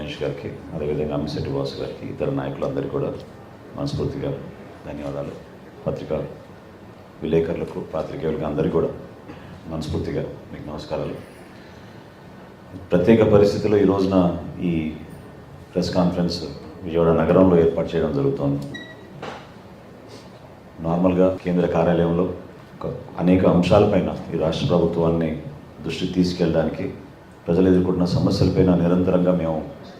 మహేష్ గారికి అదేవిధంగా అమ్మిశెట్టి బాసు గారికి ఇతర నాయకులందరికీ కూడా మనస్ఫూర్తిగా ధన్యవాదాలు. పత్రికా విలేకరులకు పాత్రికేయులకు అందరికీ కూడా మనస్ఫూర్తిగా మీకు నమస్కారాలు. ప్రత్యేక పరిస్థితుల్లో ఈ రోజున ఈ ప్రెస్ కాన్ఫరెన్స్ విజయవాడ నగరంలో ఏర్పాటు చేయడం జరుగుతోంది. నార్మల్గా కేంద్ర కార్యాలయంలో ఒక అనేక అంశాలపైన ఈ రాష్ట్ర ప్రభుత్వాన్ని దృష్టికి తీసుకెళ్ళడానికి ప్రజలు ఎదుర్కొంటున్న సమస్యలపైన నిరంతరంగా మేము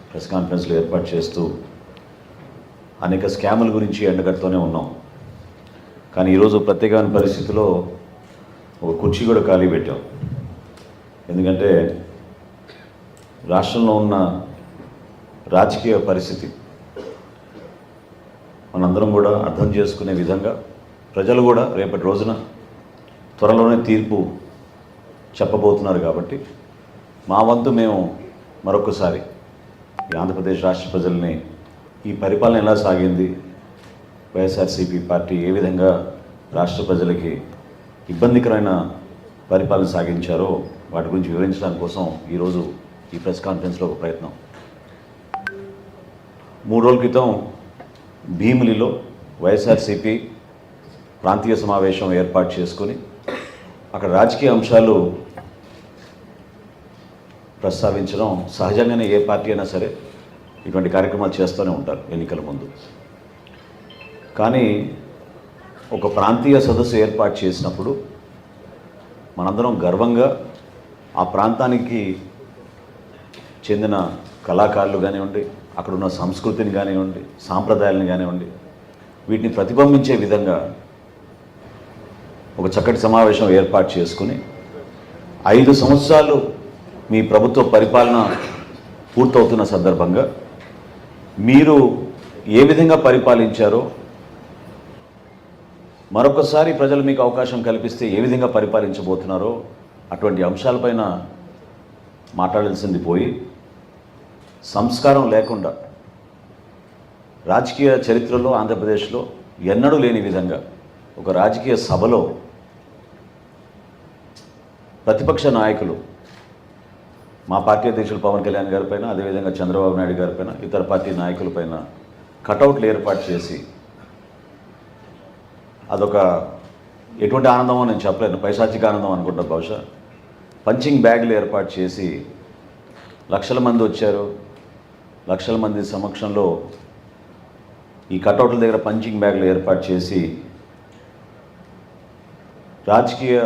ప్రెస్ కాన్ఫరెన్స్లు ఏర్పాటు చేస్తూ అనేక స్కాముల గురించి ఎండగడుతూనే ఉన్నాం. కానీ ఈరోజు ప్రత్యేకమైన పరిస్థితిలో ఒక కుర్చీ కూడా ఖాళీ పెట్టాం. ఎందుకంటే రాష్ట్రంలో ఉన్న రాజకీయ పరిస్థితి మనందరం కూడా అర్థం చేసుకునే విధంగా ప్రజలు కూడా రేపటి రోజున త్వరలోనే తీర్పు చెప్పబోతున్నారు కాబట్టి మా వంతు మేము మరొకసారి ఈ ఆంధ్రప్రదేశ్ రాష్ట్ర ప్రజల్ని ఈ పరిపాలన ఎలా సాగింది? వైఎస్ఆర్సీపీ పార్టీ ఏ విధంగా రాష్ట్ర ప్రజలకి ఇబ్బందికరమైన పరిపాలన సాగించారో వాటి గురించి వివరించడానికి కోసం ఈరోజు ఈ ప్రెస్ కాన్ఫరెన్స్లో ఒక ప్రయత్నం. మూడు రోజుల క్రితం భీమిలిలో వైఎస్ఆర్సీపీ ప్రాంతీయ సమావేశం ఏర్పాటు చేసుకుని అక్కడ రాజకీయ అంశాలు ప్రస్తావించడం సహజంగానే ఏ పార్టీ అయినా సరే ఇటువంటి కార్యక్రమాలు చేస్తూనే ఉంటారు ఎన్నికల ముందు. కానీ ఒక ప్రాంతీయ సదస్సు ఏర్పాటు చేసినప్పుడు మనందరం గర్వంగా ఆ ప్రాంతానికి చెందిన కళాకారులు కానివ్వండి అక్కడ ఉన్న సంస్కృతిని కానివ్వండి సాంప్రదాయాలను కానివ్వండి వీటిని ప్రతిబింబించే విధంగా ఒక చక్కటి సమావేశం ఏర్పాటు చేసుకుని ఐదు సంవత్సరాలు మీ ప్రభుత్వ పరిపాలన పూర్తవుతున్న సందర్భంగా మీరు ఏ విధంగా పరిపాలించారో మరొకసారి ప్రజలు మీకు అవకాశం కల్పిస్తే ఏ విధంగా పరిపాలించబోతున్నారో అటువంటి అంశాలపైన మాట్లాడాల్సింది పోయి సంస్కారం లేకుండా రాజకీయ చరిత్రలో ఆంధ్రప్రదేశ్లో ఎన్నడూ లేని విధంగా ఒక రాజకీయ సభలో ప్రతిపక్ష నాయకులు మా పార్టీ అధ్యక్షులు పవన్ కళ్యాణ్ గారిపైన అదేవిధంగా చంద్రబాబు నాయుడు గారిపైన ఇతర పార్టీ నాయకులపైన కటౌట్లు ఏర్పాటు చేసి అదొక ఎటువంటి ఆనందమో నేను చెప్పలేను. పైశాచిక ఆనందం అనుకుంటా బహుశా. పంచింగ్ బ్యాగులు ఏర్పాటు చేసి లక్షల మంది వచ్చారు. లక్షల మంది సమక్షంలో ఈ కటౌట్ల దగ్గర పంచింగ్ బ్యాగులు ఏర్పాటు చేసి రాజకీయ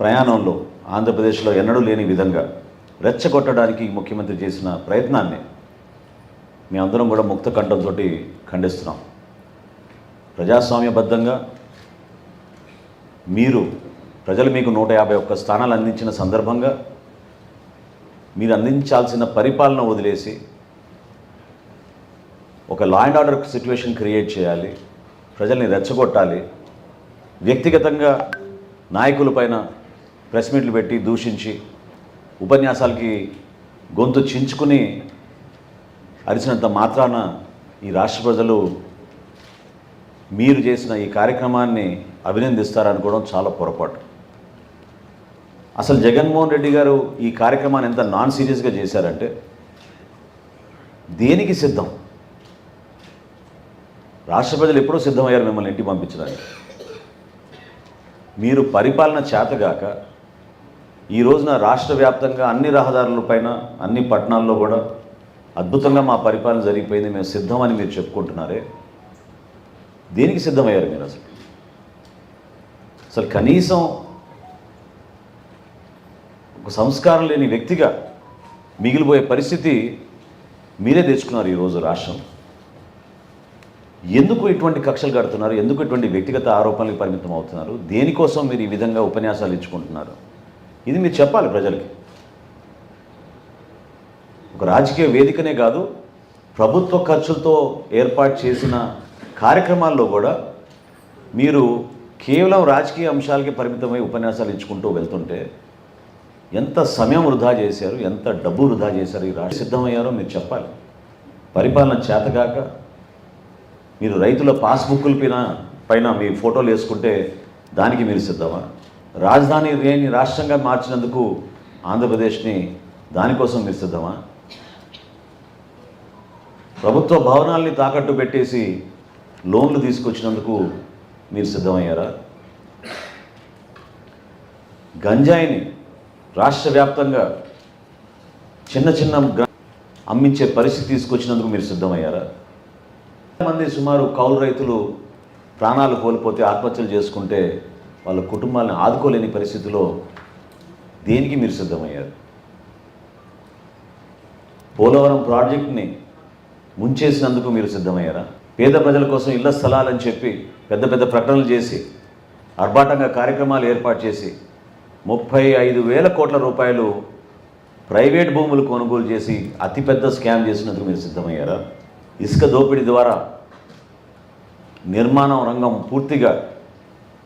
ప్రయాణంలో ఆంధ్రప్రదేశ్లో ఎన్నడూ లేని విధంగా రెచ్చగొట్టడానికి ముఖ్యమంత్రి చేసిన ప్రయత్నాన్ని మేమందరం కూడా ముక్త కంఠంతో ఖండిస్తున్నాం. ప్రజాస్వామ్యబద్ధంగా మీరు ప్రజలు మీకు నూట యాభై ఒక్క స్థానాలు అందించిన సందర్భంగా మీరు అందించాల్సిన పరిపాలన వదిలేసి ఒక law and order situation create చేయాలి ప్రజల్ని రెచ్చగొట్టాలి వ్యక్తిగతంగా నాయకులపైన ప్రెస్ మీట్లు పెట్టి దూషించి ఉపన్యాసాలకి గొంతు చించుకుని అరిచినంత మాత్రాన ఈ రాష్ట్ర ప్రజలు మీరు చేసిన ఈ కార్యక్రమాన్ని అభినందిస్తారనుకోవడం చాలా పొరపాటు. అసలు జగన్మోహన్ రెడ్డి గారు ఈ కార్యక్రమాన్ని ఎంత నాన్ సీరియస్గా చేశారంటే దేనికి సిద్ధం? రాష్ట్ర ప్రజలు ఎప్పుడూ సిద్ధమయ్యారు మిమ్మల్ని ఇంటికి పంపించడానికి. మీరు పరిపాలన చేతగాక ఈ రోజున రాష్ట్ర వ్యాప్తంగా అన్ని రహదారులపైన అన్ని పట్టణాల్లో కూడా అద్భుతంగా మా పరిపాలన జరిగిపోయింది. మేము సిద్ధమని మీరు చెప్పుకుంటున్నారే. దేనికి సిద్ధమయ్యారు మీరు అసలు? అసలు కనీసం ఒక సంస్కారం లేని వ్యక్తిగా మిగిలిపోయే పరిస్థితి మీరే తెచ్చుకున్నారు ఈరోజు రాష్ట్రం. ఎందుకు ఇటువంటి కక్షలు కడుతున్నారు? ఎందుకు ఇటువంటి వ్యక్తిగత ఆరోపణలకు పరిమితం అవుతున్నారు? దేనికోసం మీరు ఈ విధంగా ఉపన్యాసాలు ఇచ్చుకుంటున్నారు? ఇది మీరు చెప్పాలి ప్రజలకి. ఒక రాజకీయ వేదికనే కాదు ప్రభుత్వ ఖర్చులతో ఏర్పాటు చేసిన కార్యక్రమాల్లో కూడా మీరు కేవలం రాజకీయ అంశాలకి పరిమితమై ఉపన్యాసాలు ఇచ్చుకుంటూ వెళ్తుంటే ఎంత సమయం వృధా చేశారు ఎంత డబ్బు వృధా చేశారు ఈ రాష్ట్ర సిద్ధమయ్యారో మీరు చెప్పాలి. పరిపాలన చేతగాక మీరు రైతుల పాస్బుక్కుల పైన పైన మీ ఫోటోలు వేసుకుంటే దానికి మీరు సిద్ధమా? రాజధాని లేని రాష్ట్రంగా మార్చినందుకు ఆంధ్రప్రదేశ్ని దానికోసం మీరు సిద్ధమా ప్రభుత్వ భవనాల్ని తాకట్టు పెట్టేసి లోన్లు తీసుకొచ్చినందుకు మీరు సిద్ధమయ్యారా? గంజాయిని రాష్ట్ర వ్యాప్తంగా చిన్న చిన్న అమ్మించే పరిస్థితి తీసుకొచ్చినందుకు మీరు సిద్ధమయ్యారా? మంది సుమారు కౌలు రైతులు ప్రాణాలు కోల్పోతే ఆత్మహత్యలు చేసుకుంటే వాళ్ళ కుటుంబాలను ఆదుకోలేని పరిస్థితిలో దేనికి మీరు సిద్ధమయ్యారు? పోలవరం ప్రాజెక్ట్ని ముంచేసినందుకు మీరు సిద్ధమయ్యారా? పేద ప్రజల కోసం ఇళ్ళ స్థలాలని చెప్పి పెద్ద పెద్ద ప్రకటనలు చేసి ఆర్భాటంగా కార్యక్రమాలు ఏర్పాటు చేసి ముప్పై ఐదు వేల కోట్ల రూపాయలు ప్రైవేట్ భూములు కొనుగోలు చేసి అతిపెద్ద స్కామ్ చేసినందుకు మీరు సిద్ధమయ్యారా? ఇసుక దోపిడీ ద్వారా నిర్మాణం రంగం పూర్తిగా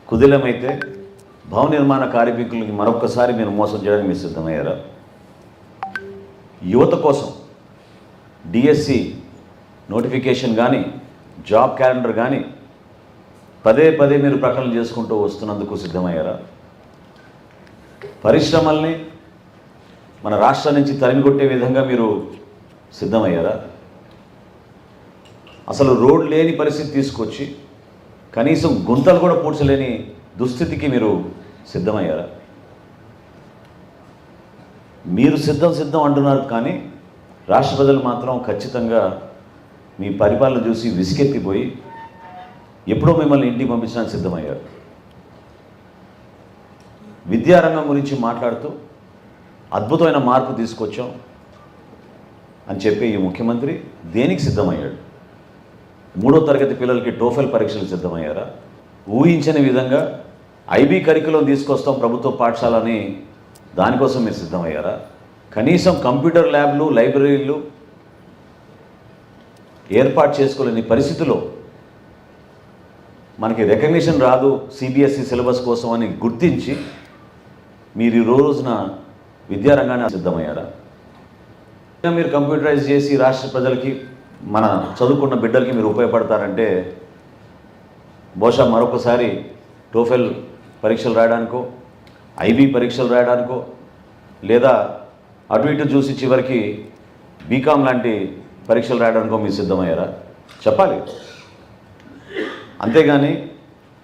కుదిలమైతే భవన నిర్మాణ కార్మికులకి మరొకసారి మీరు మోసం చేయడానికి మీరు సిద్ధమయ్యారా? యువత కోసం డిఎస్సి నోటిఫికేషన్ కానీ జాబ్ క్యాలెండర్ కానీ పదే పదే మీరు ప్రకటనలు చేసుకుంటూ వస్తున్నందుకు సిద్ధమయ్యారా? పరిశ్రమల్ని మన రాష్ట్రం నుంచి తరిమికొట్టే విధంగా మీరు సిద్ధమయ్యారా? అసలు రోడ్ లేని పరిస్థితి తీసుకొచ్చి కనీసం గుంతలు కూడా పూడ్చలేని దుస్థితికి మీరు సిద్ధమయ్యారా? మీరు సిద్ధం సిద్ధం అంటున్నారు కానీ రాష్ట్ర ప్రజలు మాత్రం ఖచ్చితంగా మీ పరిపాలన చూసి విసికెత్తిపోయి ఎప్పుడో మిమ్మల్ని ఇంటికి పంపించడానికి సిద్ధమయ్యారు. విద్యారంగం గురించి మాట్లాడుతూ అద్భుతమైన మార్పు తీసుకొచ్చాం అని చెప్పి ఈ ముఖ్యమంత్రి దేనికి సిద్ధమయ్యాడు? మూడో తరగతి పిల్లలకి టోఫెల్ పరీక్షలు సిద్ధమయ్యారా? ఊహించని విధంగా ఐబీ కరికులం తీసుకొస్తాం ప్రభుత్వ పాఠశాలని దానికోసం మీరు సిద్ధమయ్యారా? కనీసం కంప్యూటర్ ల్యాబ్లు లైబ్రరీలు ఏర్పాటు చేసుకోలేని పరిస్థితిలో మనకి రికగ్నిషన్ రాదు సిబిఎస్ఈ సిలబస్ కోసం అని గుర్తించి మీరు ఈ రోజున విద్యారంగాన్ని సిద్ధమయ్యారా? మీరు కంప్యూటరైజ్ చేసి రాష్ట్ర ప్రజలకి మన చదువుకున్న బిడ్డలకి మీరు ఉపయోగపడతారంటే బహుశా మరొకసారి టోఫెల్ పరీక్షలు రాయడానికో ఐబీ పరీక్షలు రాయడానికో లేదా అటు ఇటు చూసి చివరికి బీకామ్ లాంటి పరీక్షలు రాయడానికో మీరు సిద్ధమయ్యారా? చెప్పాలి. అంతేగాని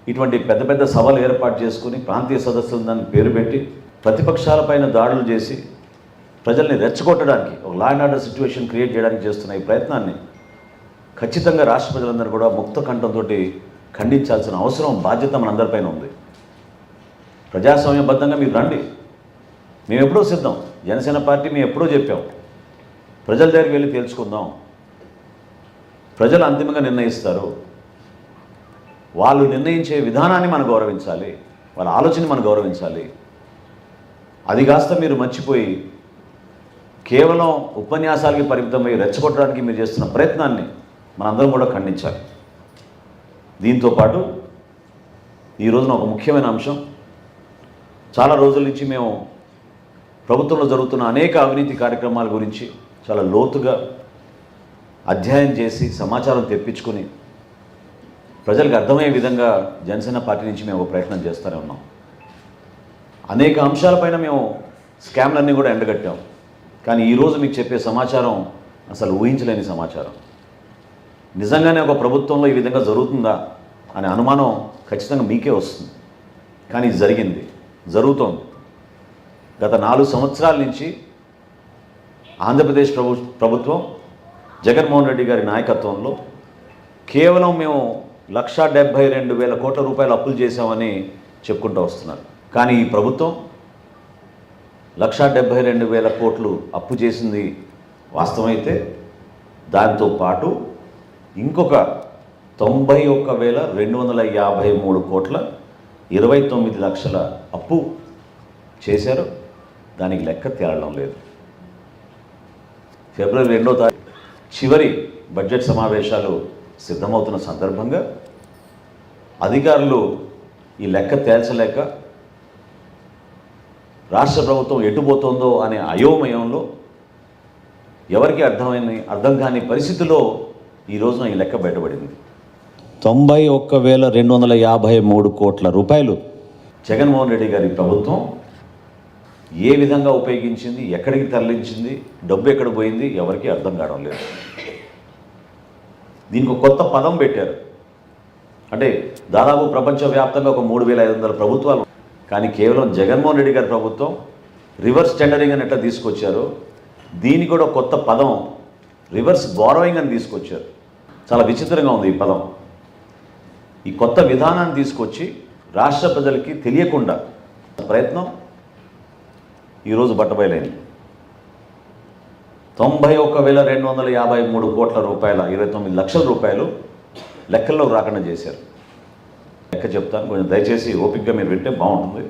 ఇటువంటి పెద్ద పెద్ద సభలు ఏర్పాటు చేసుకుని ప్రాంతీయ సదస్సులు దాన్ని పేరు పెట్టి ప్రతిపక్షాలపైన దాడులు చేసి ప్రజల్ని రెచ్చగొట్టడానికి ఒక law and order situation create చేయడానికి చేస్తున్న ఈ ప్రయత్నాన్ని ఖచ్చితంగా రాష్ట్ర ప్రజలందరూ కూడా ముక్త కంఠంతో ఖండించాల్సిన అవసరం బాధ్యత మనందరిపైన ఉంది. ప్రజాస్వామ్యబద్ధంగా మీరు రండి. మేము ఎప్పుడో సిద్ధం. జనసేన పార్టీ మేము ఎప్పుడో చెప్పాం. ప్రజల దగ్గరికి వెళ్ళి తేల్చుకుందాం. ప్రజలు అంతిమంగా నిర్ణయిస్తారు. వాళ్ళు నిర్ణయించే విధానాన్ని మనం గౌరవించాలి. వాళ్ళ ఆలోచన మనం గౌరవించాలి. అది కాస్త మీరు మర్చిపోయి కేవలం ఉపన్యాసాలకి పరిమితమై రెచ్చగొట్టడానికి మీరు చేస్తున్న ప్రయత్నాన్ని మనందరం కూడా ఖండించాలి. దీంతో పాటు ఈ రోజున ఒక ముఖ్యమైన అంశం. చాలా రోజుల నుంచి మేము ప్రభుత్వంలో జరుగుతున్న అనేక అవినీతి కార్యక్రమాల గురించి చాలా లోతుగా అధ్యయనం చేసి సమాచారం తెప్పించుకొని ప్రజలకు అర్థమయ్యే విధంగా జనసేన పార్టీ నుంచి మేము ఒక ప్రయత్నం చేస్తూనే ఉన్నాం. అనేక అంశాలపైన మేము స్కామ్లన్నీ కూడా ఎండగట్టాం. కానీ ఈరోజు మీకు చెప్పే సమాచారం అసలు ఊహించలేని సమాచారం. నిజంగానే ఒక ప్రభుత్వంలో ఈ విధంగా జరుగుతుందా అనే అనుమానం ఖచ్చితంగా మీకే వస్తుంది. కానీ జరిగింది జరుగుతోంది. గత నాలుగు సంవత్సరాల నుంచి ఆంధ్రప్రదేశ్ ప్రభు ప్రభుత్వం జగన్మోహన్ రెడ్డి గారి నాయకత్వంలో కేవలం మేము లక్షా డెబ్భై రెండు వేల కోట్ల రూపాయలు అప్పులు చేశామని చెప్పుకుంటూ వస్తున్నారు. కానీ ఈ ప్రభుత్వం లక్షా డెబ్భై రెండు వేల కోట్లు అప్పు చేసింది వాస్తవమైతే దాంతో పాటు ఇంకొక తొంభై ఒక్క వేల రెండు వందల యాభై మూడు కోట్ల ఇరవై తొమ్మిది లక్షల అప్పు చేశారు. దానికి లెక్క తేలడం లేదు. ఫిబ్రవరి రెండో తారీఖు చివరి బడ్జెట్ సమావేశాలు సిద్ధమవుతున్న సందర్భంగా అధికారులు ఈ లెక్క తేల్చలేక రాష్ట్ర ప్రభుత్వం ఎటుపోతుందో అనే అయోమయంలో ఎవరికి అర్థమైంది అర్థం కాని పరిస్థితిలో ఈ రోజున ఈ లెక్క బయటపడింది. తొంభై ఒక్క వేల రెండు వందల యాభై మూడు కోట్ల రూపాయలు. జగన్మోహన్ రెడ్డి గారి ప్రభుత్వం ఏ విధంగా ఉపయోగించింది ఎక్కడికి తరలించింది డబ్బు ఎక్కడ పోయింది ఎవరికీ అర్థం కావడం లేదు. దీనికి కొత్త పదం పెట్టారు. అంటే దాదాపు ప్రపంచవ్యాప్తంగా ఒక మూడు వేల ఐదు వందల ప్రభుత్వాలు. కానీ కేవలం జగన్మోహన్ రెడ్డి గారి ప్రభుత్వం రివర్స్ టెండరింగ్ అని ఎట్లా తీసుకొచ్చారో? దీని కూడా కొత్త పదం రివర్స్ బారోయింగ్ అని తీసుకొచ్చారు. చాలా విచిత్రంగా ఉంది ఈ పదం ఈ కొత్త విధానాన్ని తీసుకొచ్చి రాష్ట్ర ప్రజలకి తెలియకుండా ప్రయత్నం ఈరోజు బట్టబయలైంది. తొంభై ఒక్క వేల రెండు వందల యాభై మూడు కోట్ల రూపాయల ఇరవై తొమ్మిది లక్షల రూపాయలు లెక్కల్లో రాకుండా చేశారు. లెక్క చెప్తాను కొంచెం దయచేసి ఓపికగా మీరు వింటే బాగుంటుంది.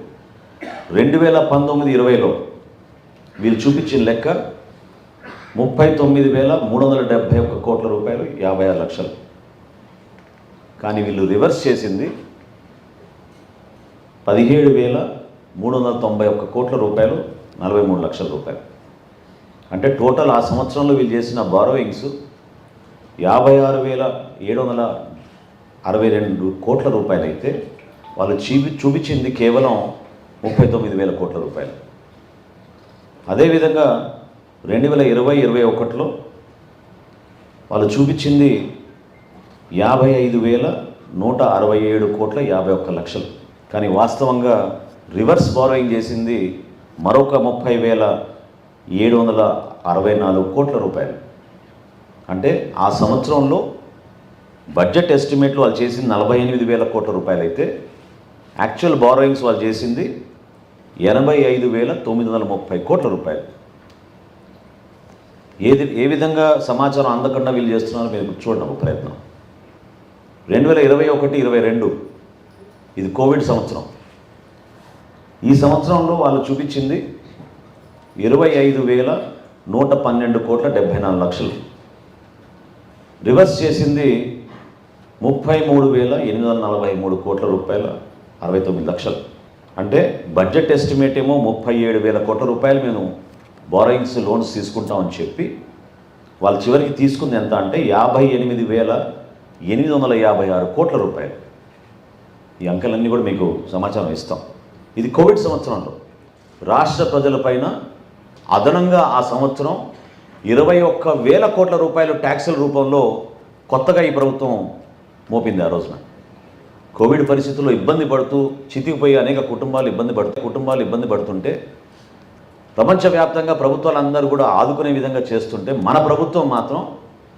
రెండు వేల పంతొమ్మిది ఇరవైలో వీళ్ళు చూపించిన లెక్క ముప్పై తొమ్మిది వేల మూడు వందల డెబ్భై ఒక్క కోట్ల రూపాయలు యాభై ఆరు లక్షలు. కానీ వీళ్ళు రివర్స్ చేసింది పదిహేడు వేల మూడు వందల తొంభై ఒక్క కోట్ల రూపాయలు నలభై మూడు లక్షల రూపాయలు. అంటే టోటల్ ఆ సంవత్సరంలో వీళ్ళు చేసిన బారోయింగ్స్ యాభై ఆరు వేల ఏడు వందల అరవై రెండు కోట్ల రూపాయలు అయితే వాళ్ళు చూపి చూపించింది కేవలం ముప్పై తొమ్మిది వేల కోట్ల రూపాయలు. అదేవిధంగా రెండు వేల ఇరవై ఇరవై ఒకటిలో వాళ్ళు చూపించింది యాభై ఐదు వేల నూట అరవై ఏడు కోట్ల యాభై ఒక్క లక్షలు. కానీ వాస్తవంగా రివర్స్ బారోయింగ్ చేసింది మరొక ముప్పై వేల ఏడు వందల అరవై నాలుగు కోట్ల రూపాయలు. అంటే ఆ సంవత్సరంలో బడ్జెట్ ఎస్టిమేట్లు వాళ్ళు చేసింది నలభై ఎనిమిది వేల కోట్ల రూపాయలు అయితే యాక్చువల్ బారోయింగ్స్ వాళ్ళు చేసింది ఎనభై ఐదు వేల తొమ్మిది వందల ముప్పై కోట్ల రూపాయలు. ఏది ఏ విధంగా సమాచారం అందకుండా వీళ్ళు చేస్తున్నారో మీరు చూడండి ఒక ప్రయత్నం. రెండు వేల ఇరవై ఒకటి ఇరవై రెండు ఇది కోవిడ్ సంవత్సరం. ఈ సంవత్సరంలో వాళ్ళు చూపించింది ఇరవై ఐదు వేల నూట పన్నెండు కోట్ల డెబ్భై నాలుగు లక్షలు. రివర్స్ చేసింది ముప్పై మూడు వేల ఎనిమిది వందల నలభై మూడు కోట్ల రూపాయల అరవై తొమ్మిది లక్షలు. అంటే బడ్జెట్ ఎస్టిమేట్ ఏమో ముప్పై ఏడు వేల కోట్ల రూపాయలు మేము బారోయింగ్స్ లోన్స్ తీసుకుంటామని చెప్పి వాళ్ళు చివరికి తీసుకుంది ఎంత అంటే యాభై ఎనిమిది వేల ఎనిమిది వందల యాభై ఆరు కోట్ల రూపాయలు. ఈ అంకెలన్నీ కూడా మీకు సమాచారం ఇస్తాం. ఇది కోవిడ్ సంవత్సరంలో. రాష్ట్ర ప్రజలపైన అదనంగా ఆ సంవత్సరం ఇరవై ఒక్క వేల కోట్ల రూపాయలు ట్యాక్సుల రూపంలో కొత్తగా ఈ ప్రభుత్వం మోపింది ఆ రోజున. కోవిడ్ పరిస్థితుల్లో ఇబ్బంది పడుతూ చితికిపోయి అనేక కుటుంబాలు ఇబ్బంది పడుతూ కుటుంబాలు ఇబ్బంది పడుతుంటే ప్రపంచవ్యాప్తంగా ప్రభుత్వాలందరూ కూడా ఆదుకునే విధంగా చేస్తుంటే మన ప్రభుత్వం మాత్రం